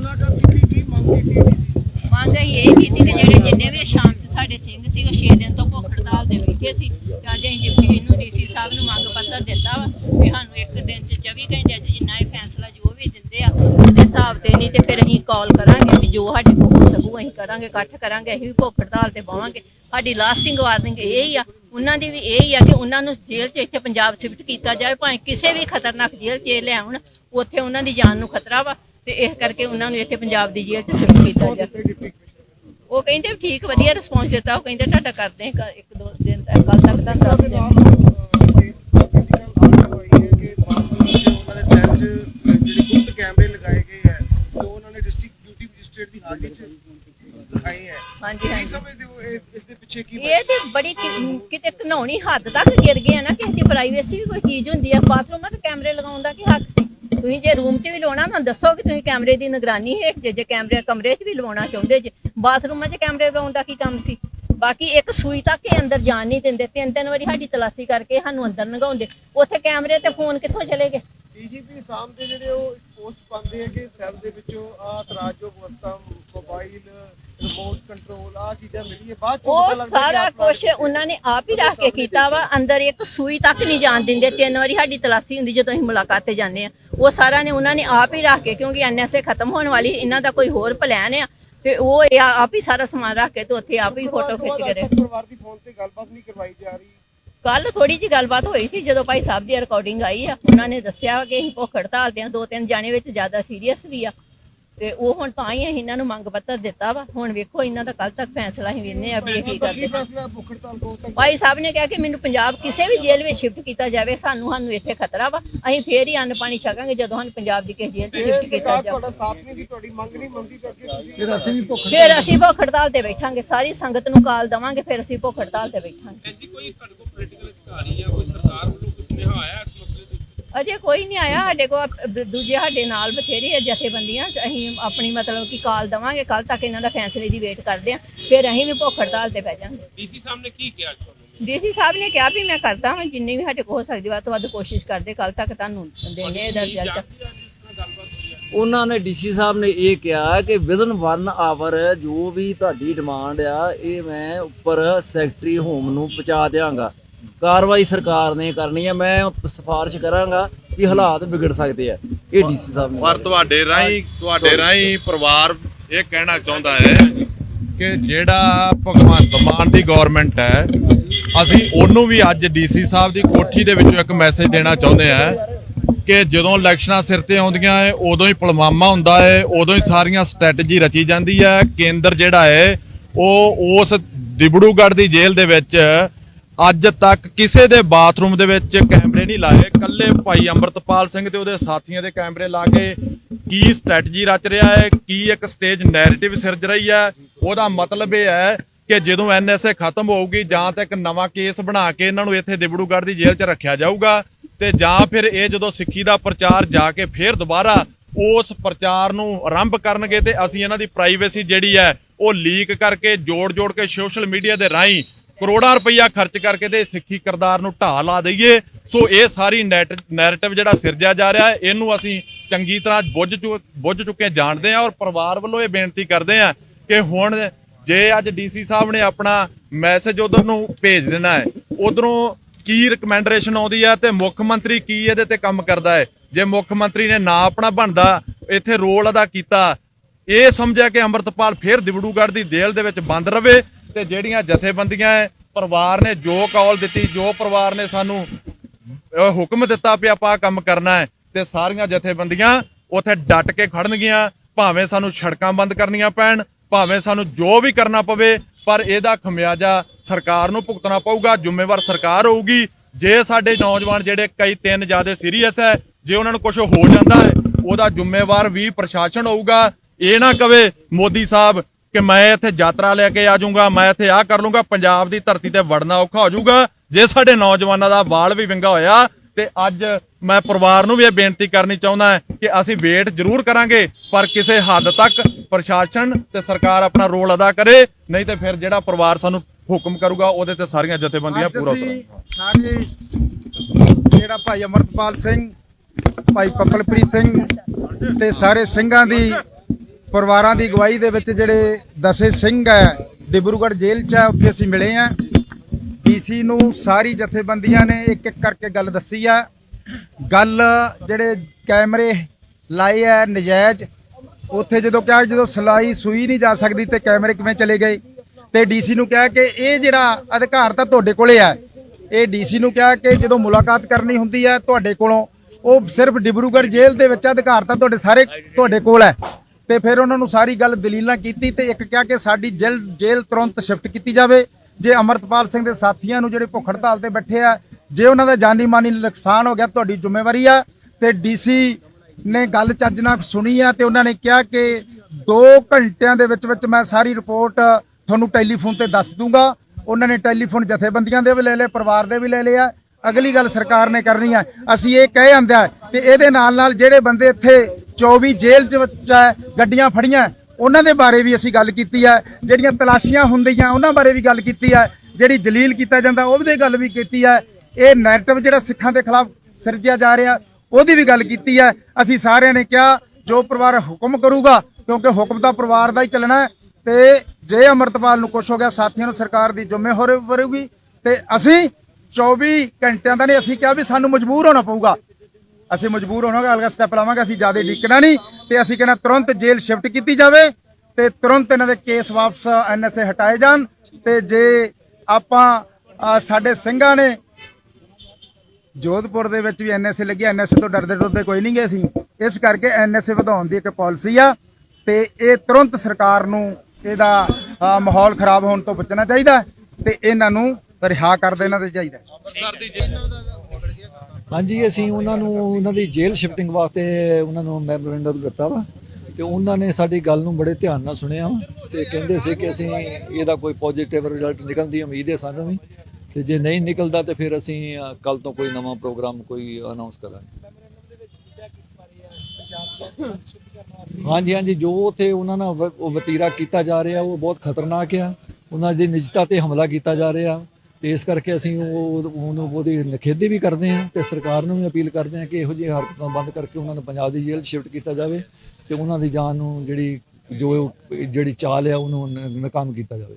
ਮੁਲਾਕਾਤ ਕੀਤੀ ਮੰਗ ਇਹ ਕੀਤੀ ਕਿ ਜਿਹੜੇ ਜਿੰਨੇ ਵੀ ਸ਼ਾਮ ਤੇ ਸਾਡੇ ਸਿੰਘ ਸੀ, ਉਹ 6 ਦਿਨ ਤੋਂ ਭੁੱਖ ਹੜਤਾਲ ਤੇ ਬੈਠੇ ਸੀ। ਤੇ ਅੱਜ ਅਸੀਂ ਡਿਪਟੀ ਇਹਨੂੰ ਡੀਸੀ ਸਾਹਿਬ ਨੂੰ ਮੰਗ ਪੱਤਰ ਦਿੱਤਾ ਵਾ ਵੀ ਸਾਨੂੰ ਇੱਕ ਦਿਨ ਚ 24 ਘੰਟਿਆਂ ਚ ਜਿੰਨਾ ਇਹ ਫੈਸਲਾ ਜੋ ਵੀ ਦਿੰਦੇ ਆ, ਉਹਦੇ ਹਿਸਾਬ ਤੇ ਨਹੀਂ ਤੇ ਫਿਰ ਅਸੀਂ ਕਾਲ ਕਰਾਂਗੇ ਵੀ ਜੋ ਸਾਡੇ ਕੋਲ ਹੋ ਸਕੂ, ਅਸੀਂ ਕਰਾਂਗੇ, ਇਕੱਠ ਕਰਾਂਗੇ, ਅਸੀਂ ਵੀ ਭੁੱਖ ਹੜਤਾਲ ਤੇ ਪਾਵਾਂਗੇ ਸਾਡੀ ਲਾਸਟਿੰਗ ਵਾਰਨਿੰਗ ਇਹ ਹੀ ਆ, ਉਹਨਾਂ ਦੀ ਵੀ ਇਹ ਹੀ ਆ ਕਿ ਉਹਨਾਂ ਨੂੰ ਜੇਲ੍ਹ 'ਚ ਇੱਥੇ ਪੰਜਾਬ ਸ਼ਿਫਟ ਕੀਤਾ ਜਾਵੇ, ਭਾਵੇਂ ਕਿਸੇ ਵੀ ਖਤਰਨਾਕ ਜੇਲ੍ਹ 'ਚ ਲਿਆਉਣ ਉੱਥੇ ਉਹਨਾਂ ਦੀ ਜਾਨ ਨੂੰ ਖਤਰਾ ਵਾ। ਤੇ ਇਸ ਕਰਕੇ ਉਹਨਾਂ ਨੂੰ ਇੱਥੇ ਪੰਜਾਬ ਦੀ ਜੇਲ੍ਹ 'ਚ ਸ਼ਿਫਟ ਕੀਤਾ ਜਾਵੇ ਉਹ ਕਹਿੰਦੇ ਵੀ ਠੀਕ, ਵਧੀਆ ਰਿਸਪੌਂਸ ਦਿੱਤਾ। ਉਹ ਕਹਿੰਦੇ ਤੁਹਾਡਾ ਕਰਦੇ ਹਾਂ ਇੱਕ ਦੋ ਦਿਨ ਤੱਕ ਕੱਲ ਤੱਕ ਤੁਹਾਨੂੰ ਦੱਸ ਇਹ ਤੇ ਬੜੀ ਕਿਤੇ ਘਨਾਉਣੀ ਹੱਦ ਤੱਕ ਗਿਰ ਗਏ ਨਾ ਕਿਸੇ ਦੀ ਪ੍ਰਾਈਵੇਸੀ ਵੀ ਕੋਈ ਚੀਜ਼ ਹੁੰਦੀ ਆ। ਬਾਥਰੂਮਾਂ ਤੇ ਕੈਮਰੇ ਲਗਾਉਣ ਦਾ ਕੀ ਹੱਕ ਤੁਸੀਂ ਜੇ ਰੂਮ 'ਚ ਵੀ ਲਵਾਉਣਾ ਨਾ ਦੱਸੋ ਕਿ ਤੁਸੀਂ ਕੈਮਰੇ ਦੀ ਨਿਗਰਾਨੀ ਹੇਠ ਜੇ ਜੇ ਕੈਮਰੇ ਕਮਰੇ 'ਚ ਵੀ ਲਵਾਉਣਾ ਚਾਹੁੰਦੇ ਜੇ। ਬਾਥਰੂਮਾਂ 'ਚ ਕੈਮਰੇ ਲਗਾਉਣ ਦਾ ਕੀ ਕੰਮ ਸੀ? ਬਾਕੀ ਇੱਕ ਸੂਈ ਤੱਕ ਇਹ ਅੰਦਰ ਜਾਣ ਨਹੀਂ ਦਿੰਦੇ। ਤਿੰਨ ਤਿੰਨ ਵਾਰੀ ਸਾਡੀ ਤਲਾਸ਼ੀ ਕਰਕੇ ਸਾਨੂੰ ਅੰਦਰ ਲੰਘਾਉਂਦੇ ਉੱਥੇ ਕੈਮਰੇ ਤੇ ਫੋਨ ਕਿੱਥੋਂ ਚਲੇ ਗਏ? ਡੀਜੀਪੀ ਸਾਹਮ ਦੇ ਜਿਹੜੇ ਉਹ ਪੋਸਟ ਪਾਉਂਦੇ ਆ ਕਿ ਸੈਲ ਦੇ ਵਿੱਚੋਂ ਆ ਤਰਾਜੋ ਵਸਤਾਂ ਮੋਬਾਈਲ ਰਿਮੋਟ ਕੰਟਰੋਲ ਆ ਚੀਜ਼ਾਂ ਮਿਲੀਆਂ ਬਾਅਦ ਚ ਪਤਾ ਉਹ ਲੱਗਦਾ ਕਿ ਸਾਰਾ ਕੁਝ ਉਹਨਾਂ ਨੇ ਆਪ ਹੀ ਰੱਖ ਕੇ ਕੀਤਾ ਵਾ ਅੰਦਰ ਇੱਕ ਸੂਈ ਤੱਕ ਨਹੀਂ ਜਾਣ ਦਿੰਦੇ ਤਿੰਨ ਵਾਰੀ ਸਾਡੀ ਤਲਾਸ਼ੀ ਹੁੰਦੀ ਜਦੋਂ ਅਸੀਂ ਮੁਲਾਕਾਤ ਤੇ ਜਾਂਦੇ ਆ ਉਹ ਸਾਰਾ ਨੇ ਉਹਨਾਂ ਨੇ ਆਪ ਹੀ ਰੱਖ ਕੇ ਕਿਉਂਕਿ ਐਨਐਸਏ ਖਤਮ ਹੋਣ ਵਾਲੀ ਇਹਨਾਂ ਦਾ ਕੋਈ ਹੋਰ ਪਲਾਨ ਆ ਤੇ ਉਹ ਇਹ ਆਪ ਹੀ ਸਾਰਾ ਸਮਾਨ ਰੱਖ ਕੇ ਤੇ ਉੱਥੇ ਆਪ ਹੀ ਫੋਟੋ ਖਿੱਚ ਕੇ ਅੱਜ ਰਹੇ। ਤੱਕ ਪਰਿਵਾਰ ਦੀ ਫੋਨ ਤੇ ਗੱਲਬਾਤ ਨਹੀਂ ਕਰਵਾਈ ਜਾ ਰਹੀ। ਕੱਲ ਥੋੜੀ ਜੀ ਗੱਲਬਾਤ ਹੋਈ ਸੀ ਜਦੋਂ ਭਾਈ ਸਾਹਿਬ ਦੀ ਰਿਕਾਰਡਿੰਗ ਆਈ ਆ ਉਹਨਾਂ ਨੇ ਦੱਸਿਆ ਕਿ ਅਸੀਂ ਭੁੱਖ ਹੜਤਾਲ ਤੇ ਆ ਦੋ ਤਿੰਨ ਜਾਣੇ ਵਿੱਚ ਜ਼ਿਆਦਾ ਸੀਰੀਅਸ ਵੀ ਆ। ਤੇ ਉਹ ਹੁਣ ਤਾਂ ਹੀ ਅਸੀਂ ਇਹਨਾਂ ਨੂੰ ਮੰਗ ਪੱਤਰ ਦਿੱਤਾ ਵਾ। ਹੁਣ ਵੇਖੋ ਇਹਨਾਂ ਦਾ ਕੱਲ ਤੱਕ ਫੈਸਲਾ ਅਸੀਂ ਵੇਨੇ ਆ ਵੀ ਇਹ ਕੀ ਕਰਦੇ ਫੈਸਲਾ ਭੁੱਖ ਹੜਤਾਲ ਕੋ ਤੱਕ ਭਾਈ ਸਾਹਿਬ ਨੇ ਕਿਹਾ ਕਿ ਮੈਨੂੰ ਪੰਜਾਬ ਕਿਸੇ ਵੀ ਜੇਲ੍ਹ ਵਿੱਚ ਸ਼ਿਫਟ ਕੀਤਾ ਜਾਵੇ ਸਾਨੂੰ ਸਾਨੂੰ ਇੱਥੇ ਖਤਰਾ ਵਾ। ਅਸੀਂ ਫੇਰ ਹੀ ਅੰਨ ਪਾਣੀ ਛਕਾਂਗੇ ਜਦੋਂ ਸਾਨੂੰ ਪੰਜਾਬ ਦੀ ਕਿਸੇ ਜੇਲ੍ਹ 'ਚ ਸ਼ਿਫਟ ਕੀਤਾ ਜਾਵੇ। ਤੁਹਾਡਾ ਸਾਥ ਨਹੀਂ ਦੀ ਤੁਹਾਡੀ ਮੰਗ ਨਹੀਂ ਅੱਗੇ ਤੁਸੀਂ ਫਿਰ ਅਸੀਂ ਵੀ ਭੁੱਖ ਫਿਰ ਅਸੀਂ ਭੁੱਖ ਹੜਤਾਲ ਤੇ ਬੈਠਾਂਗੇ ਸਾਰੀ ਸੰਗਤ ਨੂੰ ਕਾਲ ਦਵਾਂਗੇ ਫਿਰ ਅਸੀਂ ਭੁੱਖ ਹੜਤਾਲ ਤੇ ਬੈਠਾਂਗੇ। ਜੀ ਕੋਈ ਤੁਹਾਡੇ ਕੋਲ ਪੋਲੀਟੀਕਲ ਅਧਿਕਾਰੀ ਜਾਂ ਕੋਈ ਸਰਕਾਰ ਵੱਲੋਂ ਕੁਝ ਸੁਨੇਹਾ ਅਜੇ ਕੋਈ ਨਹੀਂ ਆਇਆ ਸਾਡੇ ਕੋਲ ਦੂਜੇ ਸਾਡੇ ਨਾਲ ਬਥੇਰੇ ਆ ਜਥੇਬੰਦੀਆਂ ਅਸੀਂ ਆਪਣੀ ਮਤਲਬ ਕਿ ਕਾਲ ਦਵਾਂਗੇ ਕੱਲ ਤੱਕ ਇਹਨਾਂ ਦਾ ਫੈਸਲੇ ਦੀ ਵੇਟ ਕਰਦੇ ਆ ਫਿਰ ਅਸੀਂ ਵੀ ਭੁੱਖ ਹੜਤਾਲ ਤੇ ਬਹਿ ਜਾਾਂਗੇ ਡੀਸੀ ਸਾਹਿਬ ਨੇ ਕੀ ਕਿਹਾ ਤੁਹਾਨੂੰ? ਡੀਸੀ ਸਾਹਿਬ ਨੇ ਕਿਹਾ ਵੀ ਮੈਂ ਕਰਦਾ ਹਾਂ ਜਿੰਨੀ ਵੀ ਸਾਡੇ ਕੋਲ ਹੋ ਸਕਦੀ ਵੱਧ ਤੋਂ ਵੱਧ ਕੋਸ਼ਿਸ਼ ਕਰਦੇ ਕੱਲ ਤੱਕ ਤੁਹਾਨੂੰ ਦੇਣੇ ਇਹਦਾ ਰਿਜ਼ਲਟ ਜਾਣਦੇ ਆ ਜਿਸ ਨਾਲ ਗੱਲਬਾਤ ਹੋਈ ਹੈ ਉਹਨਾਂ ਨੇ ਡੀਸੀ ਸਾਹਿਬ ਨੇ ਇਹ ਕਿਹਾ ਕਿ ਵਿਦਨ 1 ਆਵਰ ਜੋ ਵੀ ਤੁਹਾਡੀ ਡਿਮਾਂਡ ਆ ਇਹ ਮੈਂ ਉੱਪਰ ਸੈਕਟਰੀ ਹੋਮ ਨੂੰ ਪਹੁੰਚਾ ਦਿਆਂਗਾ। ਕਾਰਵਾਈ ਸਰਕਾਰ ਨੇ ਕਰਨੀ ਹੈ ਮੈਂ ਸਿਫਾਰਿਸ਼ ਕਰਾਂਗਾ ਕਿ ਹਾਲਾਤ ਵਿਗੜ ਸਕਦੇ ਆ। ਇਹ ਡੀਸੀ ਸਾਹਿਬ ਨੇ ਪਰ ਤੁਹਾਡੇ ਰਾਹੀਂ ਤੁਹਾਡੇ ਰਾਹੀਂ ਪਰਿਵਾਰ ਇਹ ਕਹਿਣਾ ਚਾਹੁੰਦਾ ਹੈ ਕਿ ਜਿਹੜਾ ਭਗਵੰਤ ਮਾਨ ਦੀ ਗਵਰਨਮੈਂਟ ਹੈ ਅਸੀਂ ਉਹਨੂੰ ਵੀ ਅੱਜ ਡੀਸੀ ਸਾਹਿਬ ਦੀ ਕੋਠੀ ਦੇ ਵਿੱਚੋਂ ਇੱਕ ਮੈਸੇਜ ਦੇਣਾ ਚਾਹੁੰਦੇ ਆ ਕਿ ਜਦੋਂ ਇਲੈਕਸ਼ਨਾਂ ਸਿਰ ਤੇ ਆਉਂਦੀਆਂ ਹੈ ਉਦੋਂ ਹੀ ਪਲਮਾਮਾ ਹੁੰਦਾ ਹੈ ਉਦੋਂ ਹੀ ਸਾਰੀਆਂ ਸਟ੍ਰੈਟਜੀ ਰਚੀ ਜਾਂਦੀ ਹੈ ਕੇਂਦਰ ਜਿਹੜਾ ਹੈ ਉਹ ਉਸ ਦਿਬੜੂਗੜ੍ਹ ਦੀ ਜੇਲ੍ਹ ਦੇ ਵਿੱਚ ਅੱਜ ਤੱਕ ਕਿਸੇ ਦੇ ਬਾਥਰੂਮ ਦੇ ਵਿੱਚ ਕੈਮਰੇ ਨਹੀਂ ਲਾਏ। ਕੱਲੇ ਭਾਈ ਅੰਮ੍ਰਿਤਪਾਲ ਸਿੰਘ ਤੇ ਉਹਦੇ ਸਾਥੀਆਂ ਦੇ ਕੈਮਰੇ ਲਾ ਕੇ ਕੀ ਸਟ੍ਰੈਟਜੀ ਰਚ ਰਿਹਾ ਹੈ, ਕੀ ਇੱਕ ਸਟੇਜ ਨੈਰੇਟਿਵ ਸਿਰਜ ਰਹੀ ਹੈ। ਉਹਦਾ ਮਤਲਬ ਇਹ ਹੈ ਕਿ ਜਦੋਂ ਐਨਐਸਏ ਖਤਮ ਹੋਊਗੀ ਜਾਂ ਤਾਂ ਇੱਕ ਨਵਾਂ ਕੇਸ ਬਣਾ ਕੇ ਇਹਨਾਂ ਨੂੰ ਇੱਥੇ ਦਿਬੜੂਗੜ੍ਹ ਦੀ ਜੇਲ੍ਹ 'ਚ ਰੱਖਿਆ ਜਾਊਗਾ ਤੇ ਜਾਂ ਫਿਰ ਇਹ ਜਦੋਂ ਸਿੱਖੀ ਦਾ ਪ੍ਰਚਾਰ ਜਾ ਕੇ ਫਿਰ ਦੁਬਾਰਾ ਉਸ ਪ੍ਰਚਾਰ ਨੂੰ ਆਰੰਭ ਕਰਨਗੇ ਤੇ ਅਸੀਂ ਇਹਨਾਂ ਦੀ ਪ੍ਰਾਈਵੇਸੀ ਜਿਹੜੀ ਹੈ ਉਹ ਲੀਕ ਕਰਕੇ ਜੋੜ-ਜੋੜ ਕੇ ਸੋਸ਼ਲ ਮੀਡੀਆ ਦੇ ਰਾਹੀਂ ਕਰੋੜਾਂ ਰੁਪਈਆ ਖਰਚ ਕਰਕੇ ਤੇ ਸਿੱਖੀ ਕਿਰਦਾਰ ਨੂੰ ਢਾਹ ਲਾ ਦਈਏ। ਸੋ ਇਹ ਸਾਰੀ ਨੈਰੇਟਿਵ ਜਿਹੜਾ ਸਿਰਜਿਆ ਜਾ ਰਿਹਾ, ਇਹਨੂੰ ਅਸੀਂ ਚੰਗੀ ਤਰ੍ਹਾਂ ਬੁੱਝ ਚੁ- ਬੁੱਝ ਚੁੱਕੇ ਜਾਣਦੇ ਹਾਂ ਔਰ ਪਰਿਵਾਰ ਵੱਲੋਂ ਇਹ ਬੇਨਤੀ ਕਰਦੇ ਹਾਂ ਕਿ ਹੁਣ ਜੇ ਅੱਜ ਡੀਸੀ ਸਾਹਿਬ ਨੇ ਆਪਣਾ ਮੈਸੇਜ ਉਧਰ ਨੂੰ ਭੇਜ ਦੇਣਾ ਹੈ, ਉਧਰੋਂ ਕੀ ਰਿਕਮੈਂਡੇਸ਼ਨ ਆਉਂਦੀ ਹੈ ਤੇ ਮੁੱਖ ਮੰਤਰੀ ਕੀ ਇਹਦੇ ਤੇ ਕੰਮ ਕਰਦਾ ਹੈ? ਜੇ ਮੁੱਖ ਮੰਤਰੀ ਨੇ ਨਾ ਆਪਣਾ ਬਣਦਾ, ਇੱਥੇ ਰੋਲ ਅਦਾ ਕੀਤਾ, ਇਹ ਸਮਝਿਆ ਕਿ ਅੰਮ੍ਰਿਤਪਾਲ ਫਿਰ ਦਿਵੜੂਗੜ੍ਹ ਦੀ ਜੇਲ੍ਹ ਦੇ ਵਿੱਚ ਬੰਦ ਰਵੇ ਤੇ ਜਿਹੜੀਆਂ ਜਥੇਬੰਦੀਆਂ ਹੈ ਪਰਿਵਾਰ ਨੇ ਜੋ ਕਾਲ ਦਿੱਤੀ, ਜੋ ਪਰਿਵਾਰ ਨੇ ਸਾਨੂੰ ਹੁਕਮ ਦਿੱਤਾ ਵੀ ਆਪਾਂ ਆਹ ਕੰਮ ਕਰਨਾ ਹੈ ਤੇ ਸਾਰੀਆਂ ਜਥੇਬੰਦੀਆਂ ਉੱਥੇ ਡਟ ਕੇ ਖੜਨਗੀਆਂ, ਭਾਵੇਂ ਸਾਨੂੰ ਸੜਕਾਂ ਬੰਦ ਕਰਨੀਆਂ ਪੈਣ, ਭਾਵੇਂ ਸਾਨੂੰ ਜੋ ਵੀ ਕਰਨਾ ਪਵੇ, ਪਰ ਇਹਦਾ ਖਮਿਆਜਾ ਸਰਕਾਰ ਨੂੰ ਭੁਗਤਣਾ ਪਊਗਾ, ਜ਼ਿੰਮੇਵਾਰ ਸਰਕਾਰ ਹੋਊਗੀ। ਜੇ ਸਾਡੇ ਨੌਜਵਾਨ ਜਿਹੜੇ ਕਈ ਤਿੰਨ ਜਿਆਦੇ ਸੀਰੀਅਸ ਹੈ ਜੇ ਉਹਨਾਂ ਨੂੰ ਕੁਝ ਹੋ ਜਾਂਦਾ ਹੈ ਉਹਦਾ ਜ਼ਿੰਮੇਵਾਰ ਵੀ ਪ੍ਰਸ਼ਾਸਨ ਹੋਊਗਾ। ਇਹ ਨਾ ਕਵੇ, ਮੋਦੀ ਸਾਹਿਬ ਕਿ ਮੈਂ ਇੱਥੇ ਯਾਤਰਾ ਲੈ ਕੇ ਆ ਜਾਊਂਗਾ ਮੈਂ ਇੱਥੇ ਆ ਕਰ ਲੂੰਗਾ ਪੰਜਾਬ ਦੀ ਧਰਤੀ ਤੇ ਵੜਨਾ ਔਖਾ ਹੋ ਜਾਊਗਾ। ਜੇ ਸਾਡੇ ਨੌਜਵਾਨਾਂ ਦਾ ਵਾਲ ਵੀ ਵਿੰਗਾ ਹੋਇਆ ਤੇ ਅੱਜ ਮੈਂ ਪਰਿਵਾਰ ਨੂੰ ਵੀ ਇਹ ਬੇਨਤੀ ਕਰਨੀ ਚਾਹੁੰਦਾ ਕਿ ਅਸੀਂ ਵੇਟ ਜ਼ਰੂਰ ਕਰਾਂਗੇ ਪਰ ਕਿਸੇ ਹੱਦ ਤੱਕ ਪ੍ਰਸ਼ਾਸਨ ਤੇ ਸਰਕਾਰ ਆਪਣਾ ਰੋਲ ਅਦਾ ਕਰੇ ਨਹੀਂ ਤੇ ਫਿਰ ਜਿਹੜਾ ਪਰਿਵਾਰ ਸਾਨੂੰ ਹੁਕਮ ਕਰੂਗਾ ਉਹਦੇ ਤੇ ਸਾਰੀਆਂ ਜਥੇਬੰਦੀਆਂ ਪੂਰਾ ਕਰਾਂਗੇ। ਸਾਰੇ ਜਿਹੜਾ ਭਾਈ ਅਮਰਪਾਲ ਸਿੰਘ ਭਾਈ ਪੱਪਲਪ੍ਰੀਤ ਸਿੰਘ ਤੇ ਸਾਰੇ ਸਿੰਘਾਂ ਦੀ ਪਰਿਵਾਰਾਂ ਦੀ ਅਗਵਾਈ ਦੇ ਵਿੱਚ ਜਿਹੜੇ ਦਸੇ ਸਿੰਘ ਹੈ ਡਿਬਰੂਗੜ੍ਹ ਜੇਲ੍ਹ 'ਚ ਹੈ, ਉੱਥੇ ਅਸੀਂ ਮਿਲੇ ਆ ਡੀਸੀ ਨੂੰ ਸਾਰੀ ਜਥੇਬੰਦੀਆਂ ਨੇ ਇੱਕ ਇੱਕ ਕਰਕੇ ਗੱਲ ਦੱਸੀ ਆ। ਗੱਲ ਜਿਹੜੇ ਕੈਮਰੇ ਲਾਏ ਆ ਨਜਾਇਜ਼, ਉੱਥੇ ਜਦੋਂ ਕਿਹਾ ਜਦੋਂ ਸਲਾਈ ਸੂਈ ਨਹੀਂ ਜਾ ਸਕਦੀ ਤੇ ਕੈਮਰੇ ਕਿਵੇਂ ਚਲੇ ਗਏ? ਤੇ ਡੀਸੀ ਨੂੰ ਕਿਹਾ ਕਿ ਇਹ ਜਿਹੜਾ ਅਧਿਕਾਰ ਤਾਂ ਤੁਹਾਡੇ ਕੋਲੇ ਆ। ਇਹ ਡੀਸੀ ਨੂੰ ਕਿਹਾ ਕਿ ਜਦੋਂ ਮੁਲਾਕਾਤ ਕਰਨੀ ਹੁੰਦੀ ਹੈ ਤੁਹਾਡੇ ਕੋਲੋਂ, ਉਹ ਸਿਰਫ ਡਿਬਰੂਗੜ੍ਹ ਜੇਲ੍ਹ ਦੇ ਵਿੱਚ ਅਧਿਕਾਰ ਤਾਂ ਤੁਹਾਡੇ ਸਾਰੇ, ਤੁਹਾਡੇ ਕੋਲ ਹੈ। ਤੇ ਫਿਰ ਉਹਨਾਂ ਨੂੰ ਸਾਰੀ ਗੱਲ ਦਲੀਲਾਂ ਕੀਤੀ ਤੇ ਇੱਕ ਕਿਹਾ ਕਿ ਸਾਡੀ ਜੇਲ੍ਹ ਜੇਲ੍ਹ ਤੁਰੰਤ ਸ਼ਿਫਟ ਕੀਤੀ ਜਾਵੇ। ਜੇ ਅਮਰਤਪਾਲ ਸਿੰਘ ਦੇ ਸਾਥੀਆਂ ਨੂੰ ਜਿਹੜੇ ਭੁੱਖ ਹੜਤਾਲ ਤੇ ਬੈਠੇ ਆ, ਜੇ ਉਹਨਾਂ ਦਾ ਜਾਨੀ ਮਾਨੀ ਨੁਕਸਾਨ ਹੋ ਗਿਆ, ਤੁਹਾਡੀ ਜ਼ਿੰਮੇਵਾਰੀ ਆ। ਤੇ ਡੀਸੀ ਨੇ ਗੱਲ ਚੱਜ ਨਾਲ ਸੁਣੀ ਆ ਤੇ ਉਹਨਾਂ ਨੇ ਕਿਹਾ ਕਿ 2 ਘੰਟਿਆਂ ਦੇ ਵਿੱਚ ਵਿੱਚ ਮੈਂ ਸਾਰੀ ਰਿਪੋਰਟ ਤੁਹਾਨੂੰ ਟੈਲੀਫੋਨ ਤੇ ਦੱਸ ਦੂੰਗਾ। ਉਹਨਾਂ ਨੇ ਟੈਲੀਫੋਨ ਜਥੇਬੰਦੀਆਂ ਦੇ ਵੀ ਲੈ ਲਏ, ਪਰਿਵਾਰ ਦੇ ਵੀ ਲੈ ਲਏ ਆ। ਅਗਲੀ ਗੱਲ ਸਰਕਾਰ ਨੇ ਕਰਨੀ ਆ। ਅਸੀਂ ਇਹ ਕਹਿ ਆਂਦਾ ਤੇ ਇਹਦੇ ਨਾਲ ਨਾਲ ਜਿਹੜੇ ਬੰਦੇ ਇੱਥੇ 24 ਜੇਲ੍ਹ ਚ ਵਿੱਚ ਹੈ, ਗੱਡੀਆਂ ਫੜੀਆਂ ਉਹਨਾਂ ਦੇ ਬਾਰੇ ਵੀ ਅਸੀਂ ਗੱਲ ਕੀਤੀ ਹੈ ਜਿਹੜੀਆਂ ਤਲਾਸ਼ੀਆਂ ਹੁੰਦੀਆਂ ਉਹਨਾਂ ਬਾਰੇ ਵੀ ਗੱਲ ਕੀਤੀ ਹੈ ਜਿਹੜੀ ਜਲੀਲ ਕੀਤਾ ਜਾਂਦਾ ਉਹਦੇ ਗੱਲ ਵੀ ਕੀਤੀ ਹੈ ਇਹ ਨੈਰੇਟਿਵ ਜਿਹੜਾ ਸਿੱਖਾਂ ਦੇ ਖਿਲਾਫ ਸਿਰਜਿਆ ਜਾ ਰਿਹਾ ਉਹਦੀ ਵੀ ਗੱਲ ਕੀਤੀ ਹੈ ਅਸੀਂ ਸਾਰਿਆਂ ਨੇ ਕਿਹਾ ਜੋ ਪਰਿਵਾਰ ਹੁਕਮ ਕਰੂਗਾ ਕਿਉਂਕਿ ਹੁਕਮ ਤਾਂ ਪਰਿਵਾਰ ਦਾ ਹੀ ਚੱਲਣਾ ਹੈ ਤੇ ਜੇ ਅਮਰਤਪਾਲ ਨੂੰ ਕੁਝ ਹੋ ਗਿਆ ਸਾਥੀਆਂ ਨੂੰ ਸਰਕਾਰ ਦੀ ਜ਼ਿੰਮੇਵਾਰੀ ਹੋਵੇਗੀ ਤੇ ਅਸੀਂ 24 ਘੰਟਿਆਂ ਦਾ ਨਹੀਂ, ਅਸੀਂ ਕਿਹਾ ਵੀ ਸਾਨੂੰ ਮਜਬੂਰ ਹੋਣਾ ਪਊਗਾ। ਅਸੀਂ ਮਜਬੂਰ ਹੋਣਾਗਾ ਅਲਗਾ ਸਟੈਪ ਲਾਵਾਂਗੇ, ਅਸੀਂ ਜ਼ਿਆਦਾ ਡਿੱਕਣਾ ਨਹੀਂ। ਤੇ ਅਸੀਂ ਕਹਿੰਦਾ ਤੁਰੰਤ ਜੇਲ੍ਹ ਸ਼ਿਫਟ ਕੀਤੀ ਜਾਵੇ ਤੇ ਤੁਰੰਤ ਇਹਨਾਂ ਦੇ ਕੇਸ ਵਾਪਸ ਐਨਐਸਏ ਹਟਾਏ ਜਾਣ। ਤੇ ਜੇ ਆਪਾਂ ਸਾਡੇ ਸਿੰਘਾਂ ਨੇ ਜੋਧਪੁਰ ਦੇ ਵਿੱਚ ਵੀ ਐਨਐਸਏ ਲੱਗੀ ਐਨਐਸਏ ਤੋਂ ਡਰਦੇ ਡਰਦੇ ਕੋਈ ਨਹੀਂ ਗਏ ਸੀ ਇਸ ਕਰਕੇ ਐਨਐਸਏ ਵਧਾਉਣ ਦੀ ਇੱਕ ਪਾਲਿਸੀ ਆ ਤੇ ਇਹ ਤੁਰੰਤ ਸਰਕਾਰ ਨੂੰ ਇਹਦਾ ਮਾਹੌਲ ਖਰਾਬ ਹੋਣ ਤੋਂ ਬਚਣਾ ਚਾਹੀਦਾ ਹੈ। ਤੇ ਇਹਨਾਂ ਨੂੰ ਰਿਹਾ ਕਰ ਦੇਣਾ ਤੇ ਚਾਹੀਦਾ ਹੈ। ਅੰਮ੍ਰਿਤਸਰ ਦੀ ਜੇ- ਹਾਂਜੀ ਅਸੀਂ ਉਹਨਾਂ ਨੂੰ ਉਹਨਾਂ ਦੀ ਜੇਲ੍ਹ ਸ਼ਿਫਟਿੰਗ ਵਾਸਤੇ ਉਹਨਾਂ ਨੂੰ ਮੈਮੋਰੈਂਡਮ ਦਿੱਤਾ ਵਾ ਤੇ ਉਹਨਾਂ ਨੇ ਸਾਡੀ ਗੱਲ ਨੂੰ ਬੜੇ ਧਿਆਨ ਨਾਲ ਸੁਣਿਆ ਵਾ ਤੇ ਕਹਿੰਦੇ ਸੀ ਕਿ ਅਸੀਂ ਇਹਦਾ ਕੋਈ ਪੋਜ਼ਿਟਿਵ ਰਿਜ਼ਲਟ ਨਿਕਲਣ ਦੀ ਉਮੀਦ ਹੈ ਸਾਨੂੰ ਵੀ ਤੇ ਜੇ ਨਹੀਂ ਨਿਕਲਦਾ ਤੇ ਫਿਰ ਅਸੀਂ ਕੱਲ ਤੋਂ ਕੋਈ ਨਵਾਂ ਪ੍ਰੋਗਰਾਮ ਕੋਈ ਅਨਾਉਂਸ ਕਰਾਂਗੇ। ਹਾਂਜੀ ਹਾਂਜੀ ਜੋ ਉਥੇ ਉਹਨਾਂ ਨਾਲ ਵਤੀਰਾ ਕੀਤਾ ਜਾ ਰਿਹਾ ਉਹ ਬਹੁਤ ਖਤਰਨਾਕ ਆ। ਉਹਨਾਂ ਦੀ ਨਿਜਤਾ ਤੇ ਹਮਲਾ ਕੀਤਾ ਜਾ ਰਿਹਾ। ਤੇ ਇਸ ਕਰਕੇ ਅਸੀਂ ਉਹ ਉਹਨੂੰ ਉਹਦੀ ਨਿਖੇਧੀ ਵੀ ਕਰਦੇ ਹਾਂ ਤੇ ਸਰਕਾਰ ਨੂੰ ਵੀ ਅਪੀਲ ਕਰਦੇ ਹਾਂ ਕਿ ਇਹੋ ਜਿਹੀ ਹਰਕਤਾਂ ਬੰਦ ਕਰਕੇ ਉਹਨਾਂ ਨੂੰ ਪੰਜਾਬ ਦੀ ਜੇਲ੍ਹ ਸ਼ਿਫਟ ਕੀਤਾ ਜਾਵੇ ਤੇ ਉਹਨਾਂ ਦੀ ਜਾਨ ਨੂੰ ਜਿਹੜੀ ਜੋ ਜਿਹੜੀ ਚਾਲ ਹੈ ਉਹਨੂੰ ਨ- ਨਾਕਾਮ ਕੀਤਾ ਜਾਵੇ।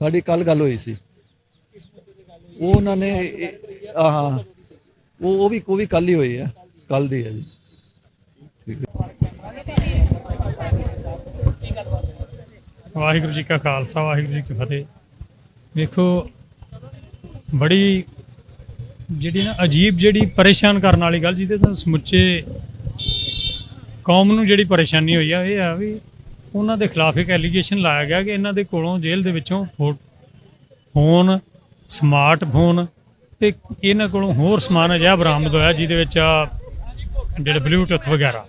ਸਾਡੀ ਕੱਲ ਗੱਲ ਹੋਈ ਸੀ। ਉਹ ਉਹਨਾਂ ਨੇ ਇਹ- ਉਹ ਉਹ ਵੀ ਉਹ ਵੀ ਕੱਲ ਹੀ ਹੋਈ ਆ ਕੱਲ ਦੀ ਹੈ ਜੀ। ਵਾਹਿਗੁਰੂ ਜੀ ਕਾ ਖਾਲਸਾ, ਵਾਹਿਗੁਰੂ ਜੀ ਕੀ ਫਤਿਹ। ਵੇਖੋ, ਬੜੀ ਜਿਹੜੀ ਨਾ ਅਜੀਬ ਜਿਹੜੀ ਪਰੇਸ਼ਾਨ ਕਰਨ ਵਾਲੀ ਗੱਲ, ਜਿਹਦੇ ਤੋਂ ਸਮੁੱਚੇ ਕੌਮ ਨੂੰ ਜਿਹੜੀ ਪਰੇਸ਼ਾਨੀ ਹੋਈ ਆ, ਇਹ ਆ ਵੀ ਉਹਨਾਂ ਦੇ ਖਿਲਾਫ ਇੱਕ ਐਲੀਗੇਸ਼ਨ ਲਾਇਆ ਗਿਆ ਕਿ ਇਹਨਾਂ ਦੇ ਕੋਲੋਂ ਜੇਲ੍ਹ ਦੇ ਵਿੱਚੋਂ ਫੋ- ਫੋਨ ਸਮਾਰਟਫੋਨ ਤੇ ਇਹਨਾਂ ਕੋਲੋਂ ਹੋਰ ਸਮਾਨ ਅਜਿਹਾ ਬਰਾਮਦ ਹੋਇਆ, ਜਿਹਦੇ ਵਿੱਚ ਆ ਜਿਹੜੇ ਬਲੂਟੁੱਥ ਵਗੈਰਾ।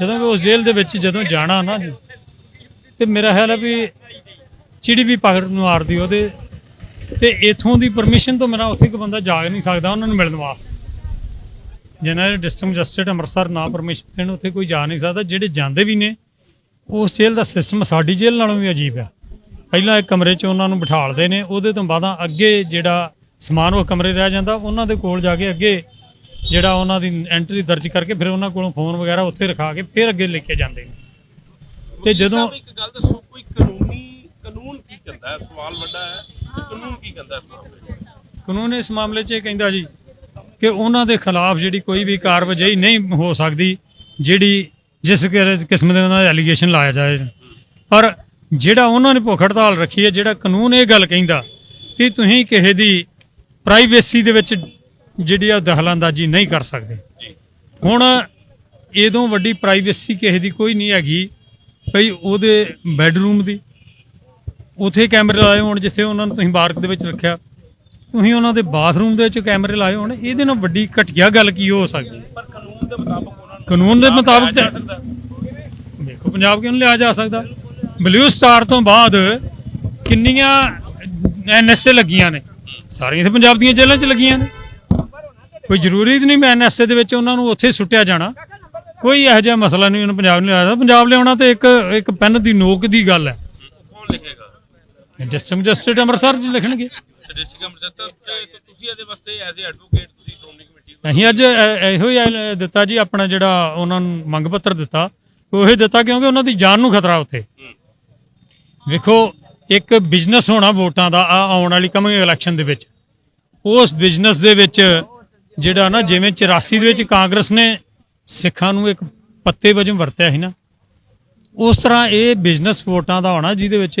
ਜਦੋਂ ਕਿ ਉਸ ਜੇਲ੍ਹ ਦੇ ਵਿੱਚ ਜਦੋਂ ਜਾਣਾ ਨਾ ਜੀ, ਤੇ ਮੇਰਾ ਖਿਆਲ ਹੈ ਵੀ ਚਿੜੀ ਵੀ ਪਕੜ ਨੂੰ ਮਾਰਦੀ ਉਹਦੇ ਤੇ ਇਥੋਂ ਦੀ ਪਰਮਿਸ਼ਨ ਤੋਂ ਮੇਰਾ ਉੱਥੇ ਕੋਈ ਬੰਦਾ ਜਾ ਨਹੀਂ ਸਕਦਾ ਉਹਨਾਂ ਨੂੰ ਮਿਲਣ ਵਾਸਤੇ। ਜਿਹਨਾਂ ਦੇ ਡਿਸਟ੍ਰਿਕਟ ਜਸਟਿਸ ਅੰਮ੍ਰਿਤਸਰ ਨਾ ਪਰਮਿਸ਼ਨ ਦੇਣ ਉੱਥੇ ਕੋਈ ਜਾ ਨਹੀਂ ਸਕਦਾ। ਜਿਹੜੇ ਜਾਂਦੇ ਵੀ ਨੇ ਉਸ ਜੇਲ੍ਹ ਦਾ ਸਿਸਟਮ ਸਾਡੀ ਜੇਲ੍ਹ ਨਾਲੋਂ ਵੀ ਅਜੀਬ ਆ। ਪਹਿਲਾਂ ਇੱਕ ਕਮਰੇ 'ਚ ਉਹਨਾਂ ਨੂੰ ਬਿਠਾਲਦੇ ਨੇ ਉਹਦੇ ਤੋਂ ਬਾਅਦਾਂ ਅੱਗੇ ਜਿਹੜਾ ਸਮਾਨ ਉਹ ਕਮਰੇ ਰਹਿ ਜਾਂਦਾ ਉਹਨਾਂ ਦੇ ਕੋਲ ਜਾ ਕੇ ਅੱਗੇ ਜਿਹੜਾ ਉਹਨਾਂ ਦੀ ਐਂਟਰੀ ਦਰਜ ਕਰਕੇ ਫਿਰ ਉਹਨਾਂ ਕੋਲੋਂ ਫੋਨ ਵਗੈਰਾ ਉੱਥੇ ਰਖਾ ਕੇ ਫਿਰ ਅੱਗੇ ਲੈ ਕੇ ਜਾਂਦੇ ਨੇ। ਤੇ ਜਦੋਂ ਇੱਕ ਗੱਲ ਦੱਸੋ ਕੋਈ ਕਾਨੂੰਨੀ ਕਾਨੂੰਨ ਕਹਿੰਦਾ ਹੈ ਸਵਾਲ ਵੱਡਾ ਹੈ ਕਿ ਕਾਨੂੰਨ ਕੀ ਕਹਿੰਦਾ ਹੈ ਇਸ ਮਾਮਲੇ 'ਚ? ਕਾਨੂੰਨ ਇਸ ਮਾਮਲੇ 'ਚ ਇਹ ਕਹਿੰਦਾ ਜੀ ਕਿ ਉਹਨਾਂ ਦੇ ਖਿਲਾਫ ਜਿਹੜੀ ਕੋਈ ਵੀ ਕਾਰਵਾਈ ਨਹੀਂ ਹੋ ਸਕਦੀ ਜਿਹੜੀ ਜਿਸ ਕਿਸਮ ਦੇ ਉਹਨਾਂ ਦਾ ਐਲੀਗੇਸ਼ਨ ਲਾਇਆ ਜਾਏ। ਪਰ ਜਿਹੜਾ ਉਹਨਾਂ ਨੇ ਭੁੱਖ ਹੜਤਾਲ ਰੱਖੀ ਹੈ ਜਿਹੜਾ ਕਾਨੂੰਨ ਇਹ ਗੱਲ ਕਹਿੰਦਾ ਕਿ ਤੁਸੀਂ ਕਿਸੇ ਦੀ ਪ੍ਰਾਈਵੇਸੀ ਦੇ ਵਿੱਚ ਜਿਹੜੀ ਆ ਦਖਲਅੰਦਾਜ਼ੀ ਨਹੀਂ ਕਰ ਸਕਦੇ। ਹੁਣ ਇਹਦੋਂ ਵੱਡੀ ਪ੍ਰਾਈਵੇਸੀ ਕਿਸੇ ਦੀ ਕੋਈ ਨਹੀਂ ਹੈਗੀ ਭਈ ਉਹਦੇ ਬੈੱਡਰੂਮ ਦੀ ਉਥੇ ਕੈਮਰੇ ਲਾਏ ਹੋਣ ਜਿੱਥੇ ਉਹਨਾਂ ਨੂੰ ਤੁਸੀਂ ਬਾਰਕ ਦੇ ਵਿੱਚ ਰੱਖਿਆ। ਤੁਸੀਂ ਉਹਨਾਂ ਦੇ ਬਾਥਰੂਮ ਦੇ ਵਿੱਚ ਕੈਮਰੇ ਲਾਏ ਹੋਣ। ਇਹਦੇ ਨਾਲ ਵੱਡੀ ਘਟੀਆ ਗੱਲ ਕੀ ਹੋ ਸਕਦੀ ਹੈ? ਪਰ ਕਾਨੂੰਨ ਦੇ ਮੁਤਾਬਕ ਉਹਨਾਂ ਨੂੰ ਕਾਨੂੰਨ ਦੇ ਮੁਤਾਬਕ ਤਾਂ-। ਦੇਖੋ ਪੰਜਾਬ ਕਿਉਂ ਲਿਆ ਜਾ ਸਕਦਾ? ਬਲੂ ਸਟਾਰ ਤੋਂ ਬਾਅਦ ਕਿੰਨੀਆਂ ਐਨਐਸਏ ਲੱਗੀਆਂ ਨੇ? ਸਾਰੀਆਂ ਤੇ ਪੰਜਾਬ ਦੀਆਂ ਜੇਲ੍ਹਾਂ 'ਚ ਲੱਗੀਆਂ ਨੇ। ਕੋਈ ਜ਼ਰੂਰੀ ਨਹੀਂ ਮੈਂ ਐਨਐਸਏ ਦੇ ਵਿੱਚ ਉਹਨਾਂ ਨੂੰ ਉੱਥੇ ਸੁੱਟਿਆ ਜਾਣਾ। ਕੋਈ ਇਹੋ ਜਿਹਾ ਮਸਲਾ ਨਹੀਂ ਉਹਨੂੰ ਪੰਜਾਬ ਨੂੰ ਲਿਆ ਪੰਜਾਬ ਲਿਆਉਣਾ ਤੇ ਇੱਕ ਇੱਕ ਪੈਨ ਦੀ ਨੋਕ ਦੀ ਗੱਲ ਹੈ। ਡਿਸਟ੍ਰਿਕਟ ਜਸਟਿਸ ਅੰਮ੍ਰਿਤਸਰ ਲਿਖਣਗੇ। ਡਿਸਟ੍ਰਿਕਟ ਅੰਮ੍ਰਿਤਸਰ ਤੇ ਤੁਸੀਂ ਇਹਦੇ ਵਾਸਤੇ ਐਜ਼ ਅ ਐਡਵੋਕੇਟ ਤੁਸੀਂ ਸ਼੍ਰੋਮਣੀ ਕਮੇਟੀ ਅਸੀਂ ਅੱਜ ਇਹ- ਇਹੋ ਹੀ ਐ- ਦਿੱਤਾ ਜੀ ਆਪਣਾ ਜਿਹੜਾ ਉਹਨਾਂ ਨੂੰ ਮੰਗ ਪੱਤਰ ਦਿੱਤਾ ਉਹ ਦਿੱਤਾ ਕਿਉਂਕਿ ਉਹਨਾਂ ਦੀ ਜਾਨ ਨੂੰ ਖਤਰਾ ਉੱਥੇ। ਵੇਖੋ ਇੱਕ ਬਿਜ਼ਨਸ ਹੋਣਾ ਵੋਟਾਂ ਦਾ ਆ ਆਉਣ ਵਾਲੀ ਕਮਿੰਗ ਇਲੈਕਸ਼ਨ ਦੇ ਵਿੱਚ। ਉਸ ਬਿਜ਼ਨਸ ਦੇ ਵਿੱਚ ਜਿਹੜਾ ਨਾ ਜਿਵੇਂ 84 ਦੇ ਵਿੱਚ ਕਾਂਗਰਸ ਨੇ ਸਿੱਖਾਂ ਨੂੰ ਇੱਕ ਪੱਤੇ ਵਜੋਂ ਵਰਤਿਆ ਸੀ ਨਾ ਉਸ ਤਰ੍ਹਾਂ ਇਹ ਬਿਜ਼ਨਸ ਸਪੋਰਟਾਂ ਦਾ ਹੋਣਾ, ਜਿਹਦੇ ਵਿੱਚ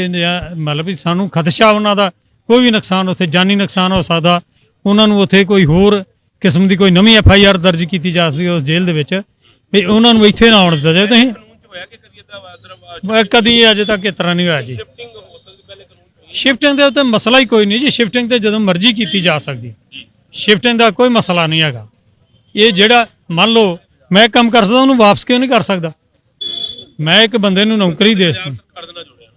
ਮਤਲਬ ਵੀ ਸਾਨੂੰ ਖਦਸ਼ਾ ਉਹਨਾਂ ਦਾ, ਕੋਈ ਵੀ ਨੁਕਸਾਨ ਉੱਥੇ ਜਾਨੀ ਨੁਕਸਾਨ ਹੋ ਸਕਦਾ। ਉਹਨਾਂ ਨੂੰ ਉੱਥੇ ਕੋਈ ਹੋਰ ਕਿਸਮ ਦੀ ਕੋਈ ਨਵੀਂ ਐਫ ਆਈ ਆਰ ਦਰਜ ਕੀਤੀ ਜਾ ਸਕਦੀ ਉਸ ਜੇਲ੍ਹ ਦੇ ਵਿੱਚ। ਵੀ ਉਹਨਾਂ ਨੂੰ ਇੱਥੇ ਨਾ ਆਉਣ ਦਿੱਤਾ ਜਾਵੇ। ਤੁਸੀਂ ਕਦੀ ਅਜੇ ਤੱਕ ਇਸ ਤਰ੍ਹਾਂ ਨਹੀਂ ਹੋਇਆ ਜੀ। ਸ਼ਿਫਟਿੰਗ ਦੇ ਉੱਤੇ ਮਸਲਾ ਹੀ ਕੋਈ ਨਹੀਂ ਜੀ। ਸ਼ਿਫਟਿੰਗ ਤੇ ਜਦੋਂ ਮਰਜ਼ੀ ਕੀਤੀ ਜਾ ਸਕਦੀ। ਸ਼ਿਫਟਿੰਗ ਦਾ ਕੋਈ ਮਸਲਾ ਨਹੀਂ ਹੈਗਾ। ਇਹ ਜਿਹੜਾ ਮੰਨ ਲਓ ਮੈਂ ਕੰਮ ਕਰ ਸਕਦਾ, ਉਹਨੂੰ ਵਾਪਸ ਕਿਉਂ ਨਹੀਂ ਕਰ ਸਕਦਾ? ਮੈਂ ਇੱਕ ਬੰਦੇ ਨੂੰ ਨੌਕਰੀ ਦੇ ਸਕਦਾ ਜੁੜਿਆ।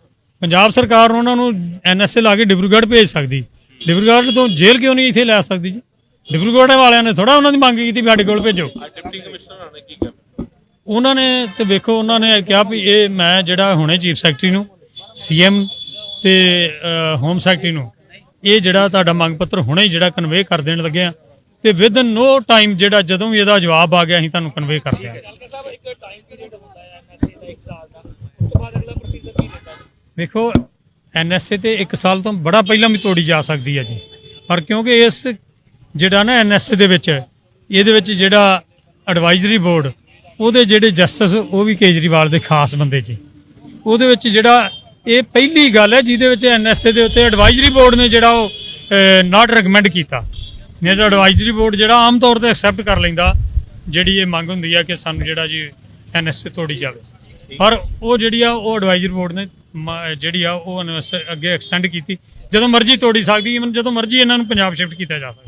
ਪੰਜਾਬ ਸਰਕਾਰ ਉਹਨਾਂ ਨੂੰ ਐਨਐਸਏ ਲਾ ਕੇ ਡਿਬਰੂਗੜ੍ਹ ਭੇਜ ਸਕਦੀ। ਡਿਬਰੂਗੜ੍ਹ ਤੋਂ ਜੇਲ੍ਹ ਕਿਉਂ ਨਹੀਂ ਇੱਥੇ ਲੈ ਸਕਦੀ ਜੀ? ਡਿਬਰੂਗੜ੍ਹ ਵਾਲਿਆਂ ਨੇ ਥੋੜਾ ਉਹਨਾਂ ਦੀ ਮੰਗ ਕੀਤੀ ਵੀ ਸਾਡੇ ਕੋਲ ਭੇਜੋ। ਡਿਪਟੀ ਕਮਿਸ਼ਨਰ ਨੇ ਕੀ ਕਿਹਾ ਉਹਨਾਂ ਨੇ ਤੇ ਵੇਖੋ ਉਹਨਾਂ ਨੇ ਕਿਹਾ ਵੀ ਇਹ ਮੈਂ ਜਿਹੜਾ ਹੁਣੇ ਚੀਫ ਸੈਕਟਰੀ ਨੂੰ ਸੀਐਮ ਤੇ ਹੋਮ ਸੈਕਟਰੀ ਨੂੰ ਇਹ ਜਿਹੜਾ ਤੁਹਾਡਾ ਮੰਗ ਪੱਤਰ ਹੁਣੇ ਹੀ ਜਿਹੜਾ ਕਨਵੇ ਕਰ ਦੇਣ ਲੱਗੇ ਆ ਤੇ ਵਿਦ ਨੋ ਟਾਈਮ ਜਿਹੜਾ ਜਦੋਂ ਵੀ ਇਹਦਾ ਜਵਾਬ ਆ ਗਿਆ ਅਸੀਂ ਤੁਹਾਨੂੰ ਕਨਵੇ ਕਰ ਦਿਆਂਗੇ ਵੇਖੋ, ਐਨਐਸਏ ਤੇ 1 ਸਾਲ ਤੋਂ ਬੜਾ ਪਹਿਲਾਂ ਵੀ ਤੋੜੀ ਜਾ ਸਕਦੀ ਹੈ ਜੀ। ਪਰ ਕਿਉਂਕਿ ਇਸ ਜਿਹੜਾ ਨਾ ਐਨਐਸਏ ਦੇ ਵਿੱਚ, ਇਹਦੇ ਵਿੱਚ ਜਿਹੜਾ ਐਡਵਾਈਜ਼ਰੀ ਬੋਰਡ ਉਹਦੇ ਜਿਹੜੇ ਜਸਟਿਸ ਉਹ ਵੀ ਕੇਜਰੀਵਾਲ ਦੇ ਖਾਸ ਬੰਦੇ ਜੀ। ਉਹਦੇ ਵਿੱਚ ਜਿਹੜਾ, ਇਹ ਪਹਿਲੀ ਗੱਲ ਹੈ ਜਿਹਦੇ ਵਿੱਚ ਐਨਐਸਏ ਦੇ ਉੱਤੇ ਐਡਵਾਈਜ਼ਰੀ ਬੋਰਡ ਨੇ ਜਿਹੜਾ ਉਹ ਨਾਟ ਰეკਮੈਂਡ ਕੀਤਾ। ਨਹੀਂ ਤਾਂ ਐਡਵਾਈਜ਼ਰੀ ਬੋਰਡ ਜਿਹੜਾ ਆਮ ਤੌਰ ਤੇ ਐਕਸੈਪਟ ਕਰ ਲੈਂਦਾ, ਜਿਹੜੀ ਇਹ ਮੰਗ ਹੁੰਦੀ ਹੈ ਕਿ ਸਾਨੂੰ ਜਿਹੜਾ ਜੀ ਐਨਐਸਏ ਤੋੜੀ ਜਾਵੇ। ਪਰ ਉਹ ਜਿਹੜੀ ਆ, ਉਹ ਐਡਵਾਈਜ਼ਰੀ ਬੋਰਡ ਨੇ ਮ- ਜਿਹੜੀ ਆ, ਉਹ NSA ਅੱਗੇ ਐਕਸਟੈਂਡ ਕੀਤੀ। ਜਦੋਂ ਮਰਜ਼ੀ ਤੋੜੀ ਸਕਦੀ ਈਵਨ ਜਦੋਂ ਮਰਜ਼ੀ ਇਹਨਾਂ ਨੂੰ ਪੰਜਾਬ ਸ਼ਿਫਟ ਕੀਤਾ ਜਾ ਸਕਦਾ।